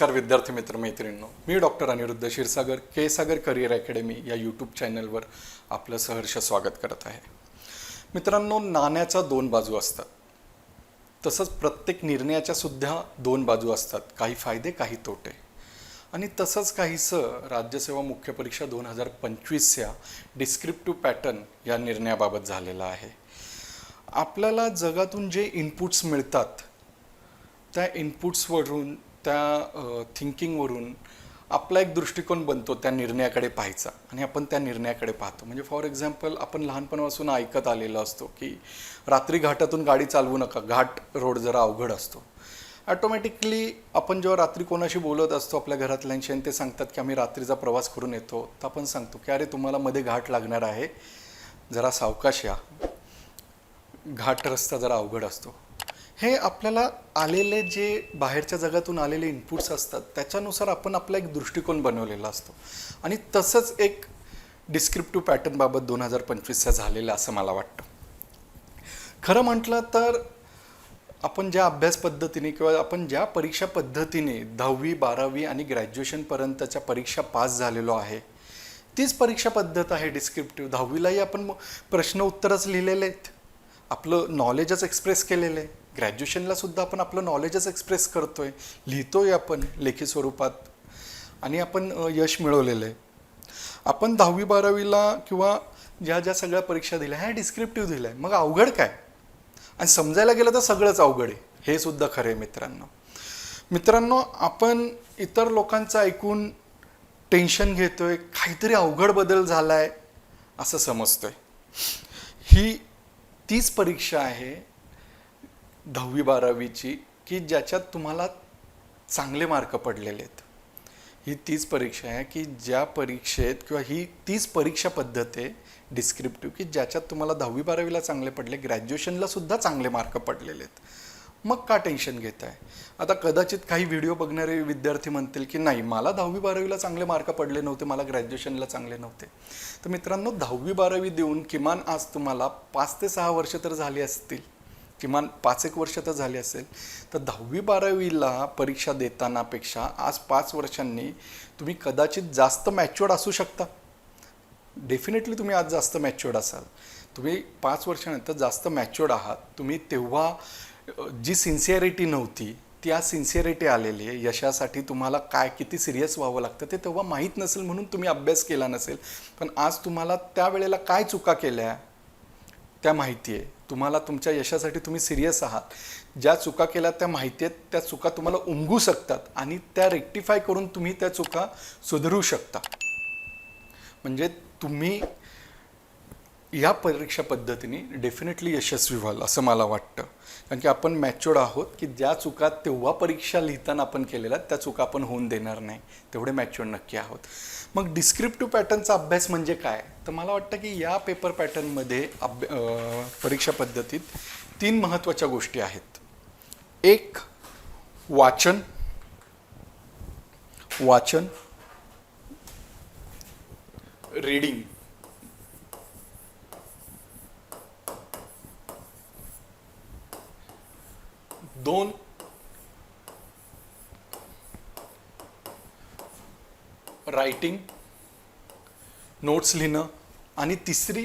नमस्कार विद्यार्थी मित्र मैत्रिणींनो मी doctor Aniruddha Kshirsagar K Sagar career academy या यूट्यूब चॅनलवर आपलं सहर्ष स्वागत करत आहे. मित्रांनो नाण्याच्या दोन बाजू असतात. तसंच प्रत्येक निर्णयाच्या सुद्धा दोन बाजू असतात. काही फायदे काही तोटे. आणि तसंच काहीसं राज्यसेवा मुख्य परीक्षा दोन हजार पंचवीसच्या डिस्क्रिप्टिव्ह पॅटर्न या निर्णयाबाबत झालेला आहे. आपल्याला जगातून जे इनपुट्स मिळतात त्या इनपुट्सवरून त्या थिंकिंगवरून आपला एक दृष्टिकोन बनतो त्या निर्णयाकडे पाहायचा आणि आपण त्या निर्णयाकडे पाहतो. म्हणजे फॉर एक्झाम्पल आपण लहानपणापासून ऐकत आलेलो असतो की रात्री घाटातून गाडी चालवू नका घाट रोड जरा अवघड असतो. ॲटोमॅटिकली आपण जेव्हा रात्री कोणाशी बोलत असतो आपल्या घरातल्यांशी आणि ते सांगतात की आम्ही रात्रीचा प्रवास करून येतो तर आपण सांगतो की अरे तुम्हाला मध्ये घाट लागणार आहे जरा सावकाश या. घाट रस्ता जरा अवघड असतो. हे आपल्याला आलेले जे बाहेरच्या जगातून आलेले इनपुट्स असतात त्याच्यानुसार आपण आपला एक दृष्टिकोन बनवलेला असतो. आणि तसंच एक डिस्क्रिप्टिव्ह पॅटर्नबाबत दोन हजार पंचवीसचा झालेला असं मला वाटतं. खरं म्हटलं तर आपण ज्या अभ्यास पद्धतीने किंवा आपण ज्या परीक्षा पद्धतीने दहावी बारावी आणि ग्रॅज्युएशनपर्यंतच्या परीक्षा पास झालेलो आहे तीच परीक्षा पद्धत आहे डिस्क्रिप्टिव्ह दहावीलाही आपण प्रश्न उत्तरच लिहिलेले आहेत. आपलं नॉलेजच एक्सप्रेस केलेलं आहे. ग्रॅज्युएशनला सुद्धा आपण आपलं नॉलेजच एक्सप्रेस करतोय. लिहितोय आपण लेखी स्वरूपात. आणि आपण यश मिळवलेलं आहे. आपण दहावी बारावीला किंवा ज्या ज्या सगळ्या परीक्षा दिल्या ह्या डिस्क्रिप्टिव्ह दिल्या. आहे मग अवघड काय? आणि समजायला गेलं तर सगळंच अवघड आहे. हे सुद्धा खरं आहे मित्रांनो. मित्रांनो आपण इतर लोकांचं ऐकून टेन्शन घेतोय. काहीतरी अवघड बदल झाला आहे असं समजतोय. ही तीच परीक्षा आहे दहावी बारावीची की ज्याच्यात तुम्हाला चांगले मार्क पडलेले आहेत. ही तीच परीक्षा आहे की ज्या परीक्षेत किंवा ही तीच परीक्षा पद्धत आहे डिस्क्रिप्टिव्ह की ज्याच्यात तुम्हाला दहावी बारावीला चांगले पडले ग्रॅज्युएशनला सुद्धा चांगले मार्क पडलेले आहेत. मग का टेन्शन घेत आहे आता कदाचित काही व्हिडिओ बघणारे विद्यार्थी म्हणतील की नाही मला दहावी बारावीला चांगले मार्क पडले नव्हते मला ग्रॅज्युएशनला चांगले नव्हते. तर मित्रांनो दहावी बारावी देऊन किमान आज तुम्हाला पाच ते सहा वर्ष तर झाली असतील. किमान पाच एक वर्ष तर झाली असेल. तर दहावी बारावीला परीक्षा देतानापेक्षा आज पाच वर्षांनी तुम्ही कदाचित जास्त मॅच्युअर्ड असू शकता. डेफिनेटली तुम्ही आज जास्त मॅच्युअर्ड असाल. तुम्ही पाच वर्षानंतर जास्त मॅच्युअर्ड आहात. तुम्ही तेव्हा जी सिन्सिअरिटी नव्हती ती आज सिन्सिअरिटी आलेली आहे. यशासाठी तुम्हाला काय किती सिरियस व्हावं लागतं ते तेव्हा माहीत नसेल म्हणून तुम्ही अभ्यास केला नसेल. पण आज तुम्हाला त्यावेळेला काय चुका केल्या? त्या माहिती आहे. तुम्हाला तुमच्या यशासाठी तुम्ही सिरियस आहात. ज्या चुका केल्या त्या माहिती आहेत त्या चुका तुम्हाला उमगू शकतात आणि त्या रेक्टिफाय करून तुम्ही त्या चुका सुधरू शकता. म्हणजे तुम्ही या परीक्षा पद्धतीने डेफिनेटली यशस्वी व्हाल असं मला वाटतं. कारण की आपण मॅच्युअर्ड आहोत की ज्या चुका तेव्हा परीक्षा लिहिताना आपण केलेल्या त्या चुका आपण होऊन देणार नाही. तेवढे मॅच्युअर्ड नक्की आहोत. मग डिस्क्रिप्टिव्ह पॅटर्नचा अभ्यास म्हणजे काय? तर मला वाटतं की या पेपर पॅटर्नमध्ये अभ्या परीक्षा पद्धतीत तीन महत्त्वाच्या गोष्टी आहेत. एक वाचन. वाचन. रीडिंग दोन. रायटिंग नोट्स लिहिणं. आणि तिसरी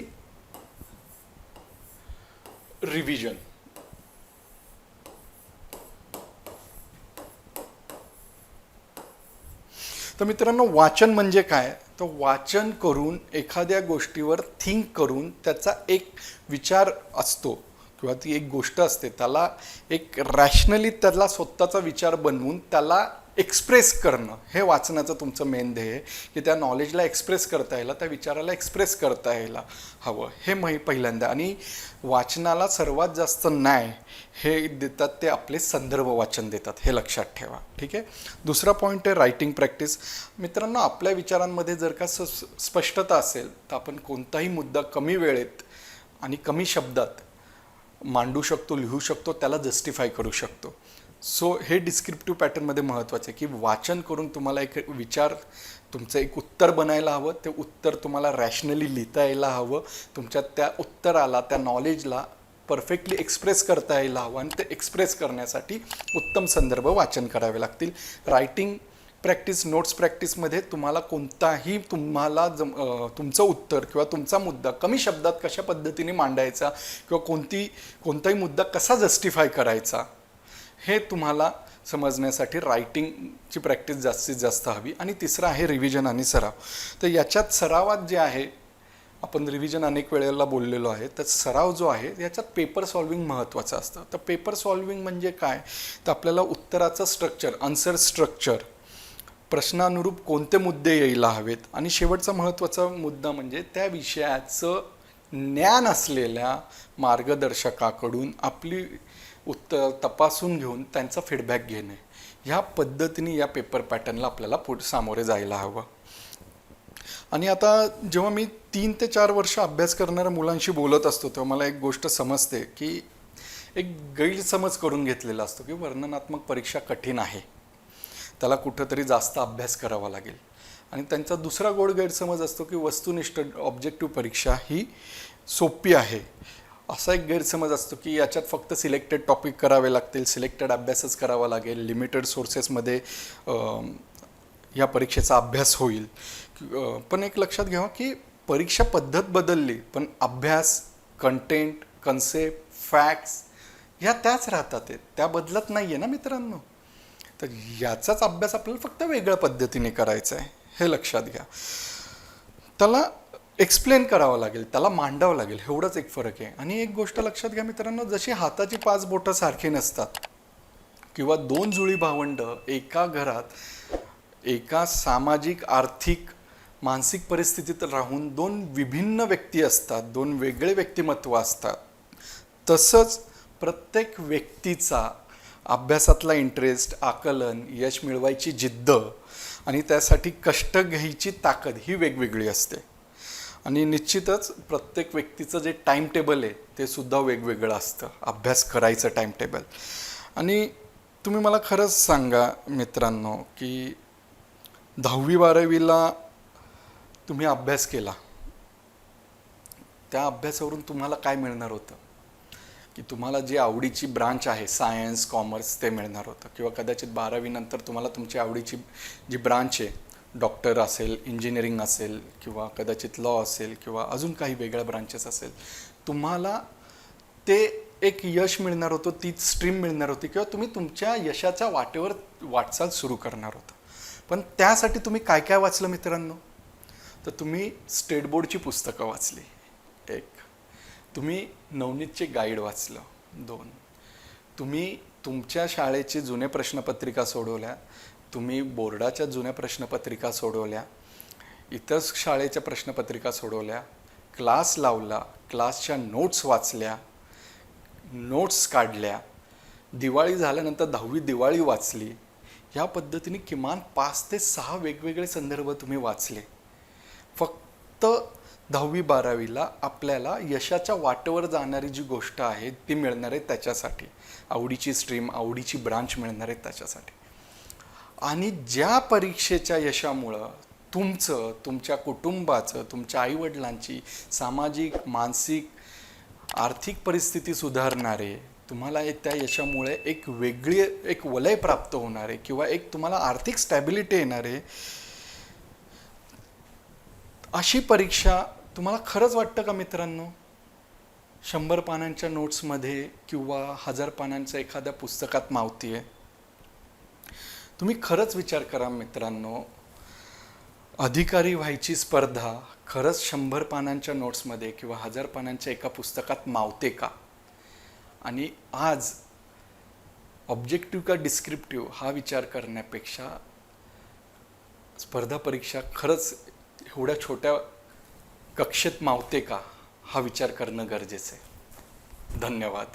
रिव्हिजन तर मित्रांनो वाचन म्हणजे काय? तर वाचन करून एखाद्या गोष्टीवर थिंक करून त्याचा एक विचार असतो. किंवा ती एक गोष्ट असते त्याला एक रॅशनली त्याला स्वतःचा विचार बनवून त्याला एक्सप्रेस करणं. हे वाचनाचं तुमचं मेन ध्येय आहे की त्या नॉलेजला एक्सप्रेस करता यायला त्या विचाराला एक्सप्रेस करता यायला हवं. हे मै पहिल्यांदा. आणि वाचनाला सर्वात जास्त न्याय हे देतात ते आपले संदर्भ वाचन देतात. हे लक्षात ठेवा. ठीक आहे? दुसरा पॉईंट आहे रायटिंग प्रॅक्टिस मित्रांनो आपल्या विचारांमध्ये जर का स स्पष्टता असेल तर आपण कोणताही मुद्दा कमी वेळेत आणि कमी शब्दात मांडू शकतो लिहू शकतो त्याला जस्टिफाय करू शकतो. सो हे डिस्क्रिप्टिव्ह पॅटर्नमध्ये महत्त्वाचं आहे की वाचन करून तुम्हाला एक विचार तुमचं एक उत्तर बनायला हवं ते उत्तर तुम्हाला रॅशनली लिहिता यायला हवं तुमच्या त्या उत्तराला त्या नॉलेजला परफेक्टली एक्सप्रेस करता यायला हवं आणि ते एक्सप्रेस करण्यासाठी उत्तम संदर्भ वाचन करावे लागतील. रायटिंग प्रॅक्टिस नोट्स प्रॅक्टिसमध्ये तुम्हाला कोणताही तुम्हाला जम तुमचं उत्तर किंवा तुमचा मुद्दा कमी शब्दात कशा पद्धतीने मांडायचा किंवा कोणती कोणताही मुद्दा कसा जस्टिफाय करायचा हे तुम्हाला समजण्यासाठी रायटिंगची प्रॅक्टिस जास्तीत जास्त हवी. आणि तिसरं आहे रिव्हिजन आणि सराव. तर याच्यात सरावात जे आहे आपण रिव्हिजन अनेक वेळेला बोललेलो आहे तर सराव जो आहे याच्यात पेपर सॉल्विंग महत्त्वाचं असतं. तर पेपर सॉल्विंग म्हणजे काय? तर आपल्याला उत्तराचं स्ट्रक्चर आन्सर स्ट्रक्चर प्रश्नानुरूप कोणते मुद्दे यायला हवेत? आणि शेवटचा महत्त्वाचा मुद्दा म्हणजे त्या विषयाचं ज्ञान असलेल्या मार्गदर्शकाकडून आपली उत्तर तपासून घेऊन त्यांचा फीडबॅक घेणे. ह्या पद्धतीने या पेपर पॅटर्नला आपल्याला पुढे सामोरे जायला हवं. आणि आता जेव्हा मी तीन ते चार वर्ष अभ्यास करणाऱ्या मुलांशी बोलत असतो तेव्हा मला एक गोष्ट समजते की एक गैरसमज करून घेतलेला असतो की वर्णनात्मक परीक्षा कठीण आहे. त्याला कुठंतरी जास्त अभ्यास करावा लागेल. आणि त्यांचा दुसरा गोड गैरसमज असतो की वस्तुनिष्ठ ऑब्जेक्टिव्ह परीक्षा ही सोपी आहे. असा एक गैरसमज असतो की याच्यात फक्त सिलेक्टेड टॉपिक करावे लागतील सिलेक्टेड अभ्यासच करावा लागेल लिमिटेड सोर्सेसमध्ये या परीक्षेचा अभ्यास होईल. पण एक लक्षात घ्यावा की परीक्षा पद्धत बदलली पण अभ्यास कंटेंट कन्सेप्ट फॅक्ट्स ह्या त्याच राहतात आहेत. त्या बदलत नाही आहे ना मित्रांनो? तर याचाच अभ्यास आपल्याला फक्त वेगळ्या पद्धतीने करायचा आहे हे लक्षात घ्या. त्याला एक्सप्लेन करावं लागेल त्याला मांडावं लागेल एवढंच एक फरक आहे. आणि एक गोष्ट लक्षात घ्या मित्रांनो जशी हाताची पाच बोटं सारखी नसतात किंवा दोन जुळी भावंड एका घरात एका सामाजिक आर्थिक मानसिक परिस्थितीत राहून दोन विभिन्न व्यक्ती असतात दोन वेगळे व्यक्तिमत्व असतात तसंच प्रत्येक व्यक्तीचा अभ्यासातला इंटरेस्ट आकलन यश मिळवायची जिद्द आणि त्यासाठी कष्ट घ्यायची ताकद ही वेगवेगळी असते. आणि निश्चितच प्रत्येक व्यक्तीचं जे टाईम टेबल आहे ते सुद्धा वेगवेगळं असतं. अभ्यास करायचं टाईम टेबल आणि तुम्ही मला खरंच सांगा मित्रांनो की दहावी बारावीला तुम्ही अभ्यास केला. त्या अभ्यासावरून तुम्हाला काय मिळणार होतं? की तुम्हाला जी आवडीची ब्रांच आहे सायन्स कॉमर्स ते मिळणार होतं. किंवा कदाचित बारावीनंतर तुम्हाला तुमची आवडीची जी ब्रांच आहे डॉक्टर असेल इंजिनिअरिंग असेल किंवा कदाचित लॉ असेल किंवा अजून काही वेगळ्या ब्रांचेस असेल तुम्हाला ते एक यश मिळणार होतं ती स्ट्रीम मिळणार होती किंवा तुम्ही तुमच्या यशाच्या वाटेवर वाटचाल सुरू करणार होता. पण त्यासाठी तुम्ही काय काय वाचलं मित्रांनो? तर तुम्ही स्टेट बोर्डची पुस्तकं वाचली. एक तुम्ही नवनीतचे गाईड वाचलं दोन. तुम्ही तुमच्या शाळेची जुने प्रश्नपत्रिका सोडवल्या तुम्ही बोर्डाच्या जुन्या प्रश्नपत्रिका सोडवल्या इतर शाळेच्या प्रश्नपत्रिका सोडवल्या क्लास लावला क्लासच्या नोट्स वाचल्या नोट्स काढल्या. दिवाळी झाल्यानंतर दहावी दिवाळी वाचली. ह्या पद्धतीने किमान पाच ते सहा वेगवेगळे संदर्भ तुम्ही वाचले. फक्त दहावी बारावीला आपल्याला यशाच्या वाटेवर जाणारी जी गोष्ट आहे ती मिळणार आहे त्याच्यासाठी. आवडीची स्ट्रीम आवडीची ब्रांच मिळणार आहे त्याच्यासाठी. आणि ज्या परीक्षेच्या यशामुळं तुमचं तुमच्या कुटुंबाचं तुमच्या आईवडिलांची सामाजिक मानसिक आर्थिक परिस्थिती सुधारणारे तुम्हाला एक त्या यशामुळे एक वेगळी एक वलय प्राप्त होणार आहे किंवा एक तुम्हाला आर्थिक स्टॅबिलिटी येणार आहे अशी परीक्षा तुम्हाला खरंच वाटतं का मित्रांनो? शंभर पानांच्या नोट्समध्ये किंवा हजार पानांच्या एखाद्या पुस्तकात मावती आहे तुम्ही खरंच विचार करा मित्रांनो. अधिकारी व्हायची स्पर्धा खरंच शंभर पानांच्या नोट्समध्ये किंवा हजार पानांच्या एका पुस्तकात मावते का? आणि आज ऑब्जेक्टिव्ह का डिस्क्रिप्टिव्ह हा विचार करण्यापेक्षा स्पर्धा परीक्षा खरंच एवढ्या छोट्या कक्षेत मावते का? हा विचार करणं गरजेचं आहे. धन्यवाद.